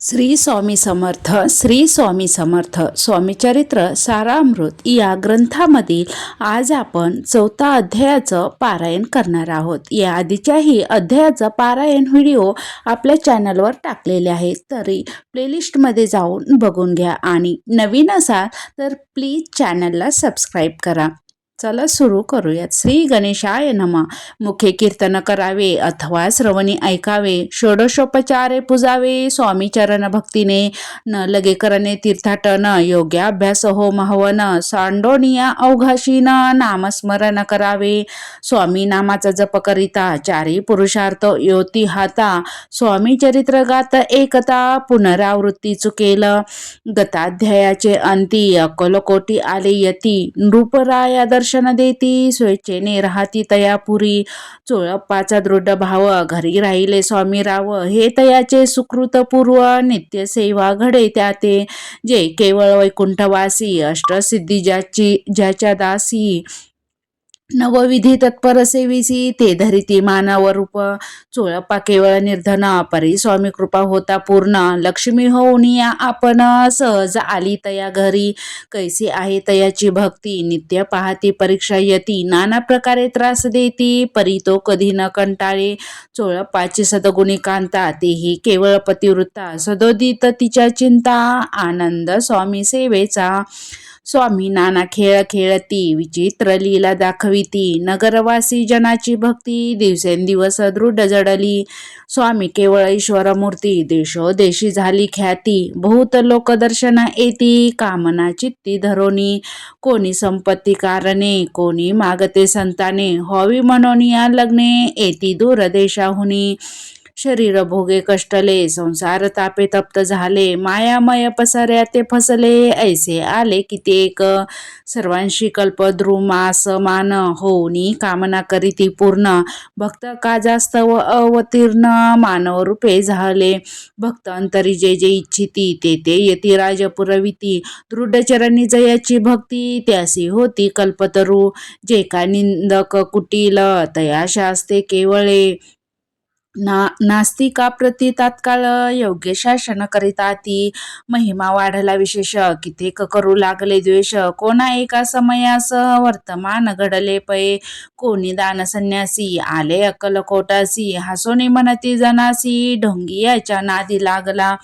श्री स्वामी समर्थ श्री स्वामी समर्थ स्वामी चरित्र सारामृत या ग्रंथामधील आज आपण चौथा अध्यायाचं पारायण करणार आहोत. या आधीच्याही अध्यायाचं पारायण व्हिडिओ आपल्या चॅनलवर टाकलेले आहेत. तरी प्लेलिस्टमध्ये जाऊन बघून घ्या. आणि नवीन असाल तर प्लीज चॅनलला सबस्क्राईब करा. चला सुरू करूयात. श्री गणेशाय नमा. मुखे कीर्तन करावे अथवा श्रवणी ऐकावे षोडशोपचारे पुजावे स्वामी चरण भक्तीने न लगे करणे तीर्थाटन योग्य अभ्यास हो महवन सांडोनिया अवघाशीन नामस्मरण करावे. स्वामी नामाचा जप करिता चारी पुरुषार्थ योती हाता. स्वामी चरित्र गात एकता पुनरावृत्ती चुकेल. गताध्यायाचे अंती अकोलकोटी आले यती. नृपराया दर्शन देती स्वेच्छेने राहती तयापुरी चोळप्पाचा दृढ भाव घरी राहिले स्वामी राव हे तयाचे सुकृतपूर्व नित्य सेवा घडे त्या ते जे केवळ वैकुंठवासी अष्टसिद्धी ज्याची ज्याच्या दासी नवविधी तत्पर सेविसी ते धरिती मानव रूप चोळप्पा केवळ निर्धन परी स्वामी कृपा होता पूर्ण. लक्ष्मी होऊन या आपण सहज आली तया घरी. कैसी आहे तयाची भक्ती नित्य पाहती परीक्षा यती नाना प्रकारे त्रास देती परी तो कधी न कंटाळे. चोळप्पाची सदगुणी कांता तेही केवळ पतिवृत्ता सदोदित तिच्या चिंता आनंद स्वामी सेवेचा. स्वामी नाना खेळ खेळती विचित्र लीला दाखविती. नगरवासी जनाची भक्ती दिवसेंदिवस दृढ जडली. स्वामी केवळ ईश्वर मूर्ती देशोदेशी झाली ख्याती. बहुत लोकदर्शना येती कामना चित्ती धरोनी. कोणी संपत्ती कारणे कोणी मागते संताने. हॉवी मनोनिया लग्ने येती दूर देशाहुनी. शरीर भोगे कष्टले संसार तापे तप्त झाले मायामय पसाऱ्या ते फसले ऐसे आले कित्येक सर्वांशी कल्प द्रुमास मान होऊनी कामना करीती पूर्ण. भक्त का जास्त व अवतीर्ण मानव रूपे झाले. भक्त अंतरी जे जे इच्छिती ते ते येती राज पुरविती दृढचरणी जयाची भक्ती त्यासी होती कल्पतरू. जे का निंदक कुटील तया शास्ते केवळे. ना नास्तिकाप्रती तात्काळ योग्य शासन करिता ती महिमा वाढला विशेष कित्येक करू लागले द्वेष. कोणा एका समयास वर्तमान घडले पै. कोणी दान संन्यासी आले कोटासी. हसोनी म्हणती जनासी ढोंगी याच्या नादी लागला.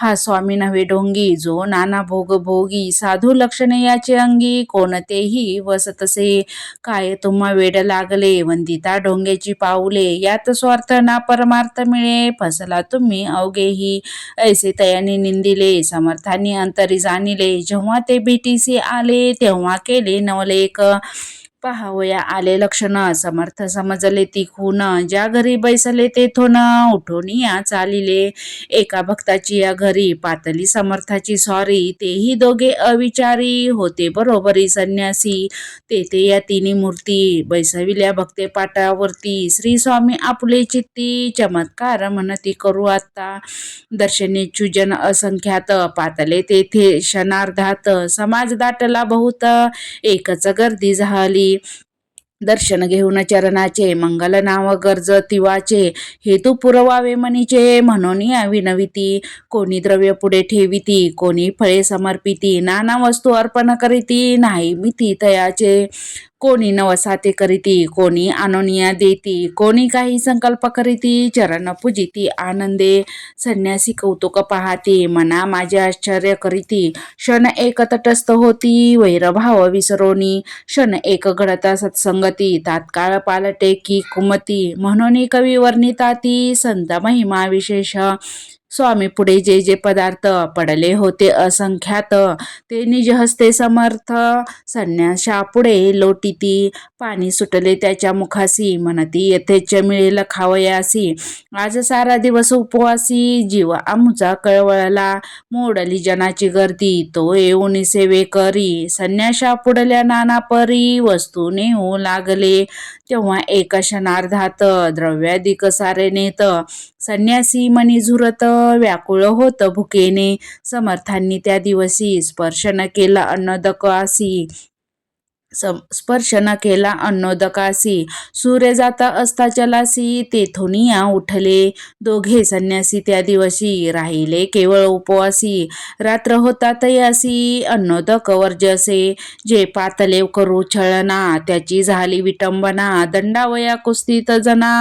हा स्वामी नव्हे ढोंगी जो नाना भोग भोगी. साधू लक्षणे याचे अंगी कोणतेही वसतसे. काय तुम्हा वेड लागले वंदिता ढोंग्याची पाऊले. यात स्वार्थ ना परमार्थ मिळे फसला तुम्ही अवघेही. ऐसे तयाने निंदिले समर्थांनी अंतरी जाणिले जेव्हा ते भेटीसी आले तेव्हा केले नवलेख. पहावया आले लक्षण समर्थ समजले ती खून ज्या घरी बैसले तेथून उठून या चालिले. एका भक्ताची या घरी पातली समर्थाची सॉरी. तेही दोघे अविचारी होते बरोबरी संन्यासी. तेथे या तिन्ही मूर्ती बैसविल्या भक्ते पाटावरती. श्री स्वामी आपले चित्ती चमत्कार म्हणती करू आता दर्शने चुजन असंख्यात पातले तेथे क्षणार्धात. समाज दाटला बहुत एकच गर्दी झाली. दर्शन घेऊन चरणाचे मंगल नाव गर्ज तिवाचे हेतू पुरवावे मनीचे म्हणून विनविती कोणी द्रव्य पुढे ठेविती कोणी फळे समर्पिती नाना वस्तू अर्पण करीती नाही मिती तयाचे. कोणी नवसाते करीती कोणी आनोनिया देती कोणी काही संकल्प करीती चरण पूजिती आनंदे संन्यासी कौतुक पाहती मना माझे आश्चर्य करीती. क्षण एक तटस्थ होती वैरभाव विसरोनी. क्षण एक घडता सत्संगती तात्काळ पालटे की कुमती. म्हणून कवी वर्णिता ती संत महिमा विशेष. स्वामी पुढे जे जे पदार्थ पडले होते असंख्यात. ते निज हस्ते समर्थ. संन्याशा पुढे लोटीती. पाणी सुटले त्याच्या मुखासी म्हणती यथेच मिळेल खावयासी आज सारा दिवस उपवासी. जीव आमचा कळवळला. मोडली जनाची गर्दी. तो येऊन सेवे करी. संन्याशा पुढल्या नाना परी. वस्तू नेऊ लागले. तेव्हा एका क्षणार्धात द्रव्याधिक सारे नेत. संन्यासी मनी झुरत. व्याकुळ होत. भुकेने समर्थांनी त्या दिवशी स्पर्श न केला अन्नदकासी. स्पर्श न केला अन्नोदकासी. सूर्य जाता असता चलासी या उठले. दोघे संन्यासी त्या दिवशी राहिले केवळ उपवासी. रात्र होता तयासी अन्नोदक वर्जसे. जे पातले करू छळना त्याची झाली विटंबना. दंडावया कुस्तीत जना.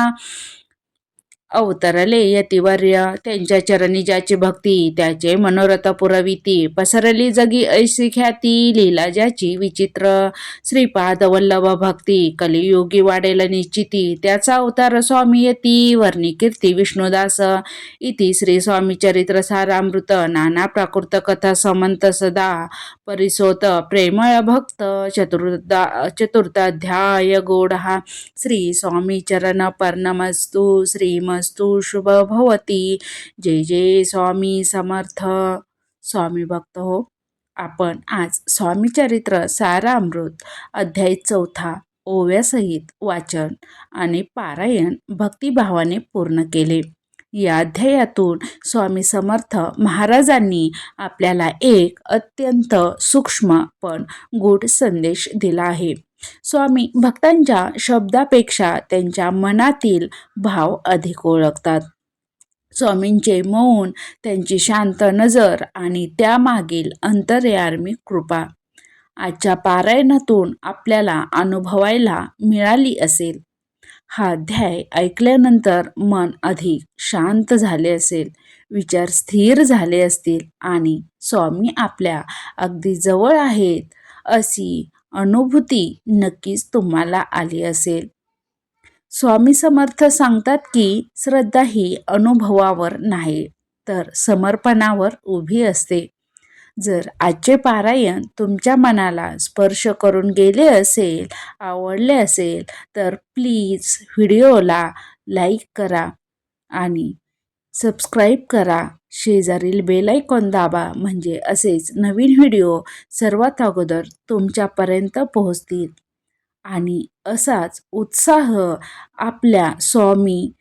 अवतरले यतिवर्य. त्यांच्या चरणी ज्याची भक्ती त्याचे मनोरथ पुरविती. पसरली जगी ऐशी ख्याती लीला ज्याची विचित्र. श्रीपाद वल्लभ भक्ती कलियोगी वाढेल निश्चिती. त्याचा अवतार स्वामी यती वर्णी कीर्ती विष्णुदास. इति श्री स्वामी चरित्र सारामृत नाना प्राकृत कथा समंत सदा. परिसोत प्रेमळ भक्त चतुर्दा चतुर्थाध्याय गोड हा श्री स्वामी चरण पर्णमस्तु श्रीमस्तु शुभ भवती जय जय स्वामी समर्थ। स्वामी भक्त हो आपण आज स्वामी चरित्र सारामृत अध्याय चौथा ओव्यासहित वाचन आणि पारायण भक्तिभावाने पूर्ण केले. या अध्यायातून स्वामी समर्थ महाराजांनी आपल्याला एक अत्यंत सूक्ष्म पण गूढ संदेश दिला आहे. स्वामी भक्तांच्या शब्दापेक्षा त्यांच्या मनातील भाव अधिक ओळखतात. स्वामींचे मौन त्यांची शांत नजर आणि त्यामागील अंतर्यार्मी कृपा. आजच्या पारायणातून आपल्याला अनुभवायला मिळाली असेल. हा अध्याय ऐकल्यानंतर मन अधिक शांत झाले असेल विचार स्थिर झाले असतील आणि स्वामी आपल्या अगदी जवळ आहेत अशी अनुभूती नक्कीच तुम्हाला आली असेल. स्वामी समर्थ सांगतात की श्रद्धा ही अनुभवावर नाही तर समर्पणावर उभी असते. जर आजचे पारायण तुमच्या मनाला स्पर्श करून गेले असेल आवडले असेल तर प्लीज व्हिडिओला लाईक करा आणि सबस्क्राईब करा. शेजारील बेलायकॉन दाबा म्हणजे असेच नवीन व्हिडिओ सर्वात अगोदर तुमच्यापर्यंत पोहोचतील. आणि असाच उत्साह आपल्या स्वामी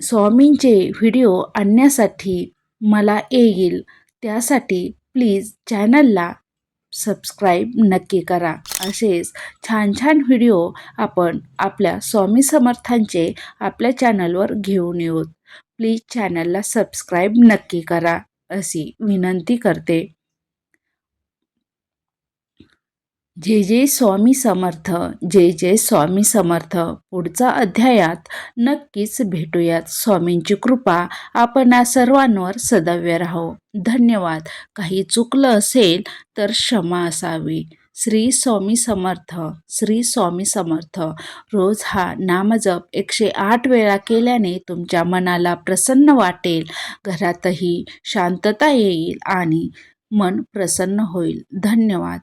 स्वामींचे व्हिडिओ आणण्यासाठी मला येईल. त्यासाठी प्लीज चॅनलला सबस्क्राईब नक्की करा. असेच छान छान व्हिडिओ आपण आपल्या स्वामी समर्थांचे आपल्या चॅनलवर घेऊन येऊत प्लीज चॅनलला सबस्क्राईब नक्की करा अशी विनंती करते. जे जे स्वामी समर्थ जे जे स्वामी समर्थ. पुढचा अध्यायात नक्कीच भेटूयात. स्वामींची कृपा आपण सर्वांवर सदैव राहो. धन्यवाद. काही चुकलं असेल तर क्षमा असावी. श्री स्वामी समर्थ श्री स्वामी समर्थ. रोज हा नामजप एकशे आठ वेळा केल्याने तुमच्या मनाला प्रसन्न वाटेल घरातही शांतता येईल आणि मन प्रसन्न होईल. धन्यवाद.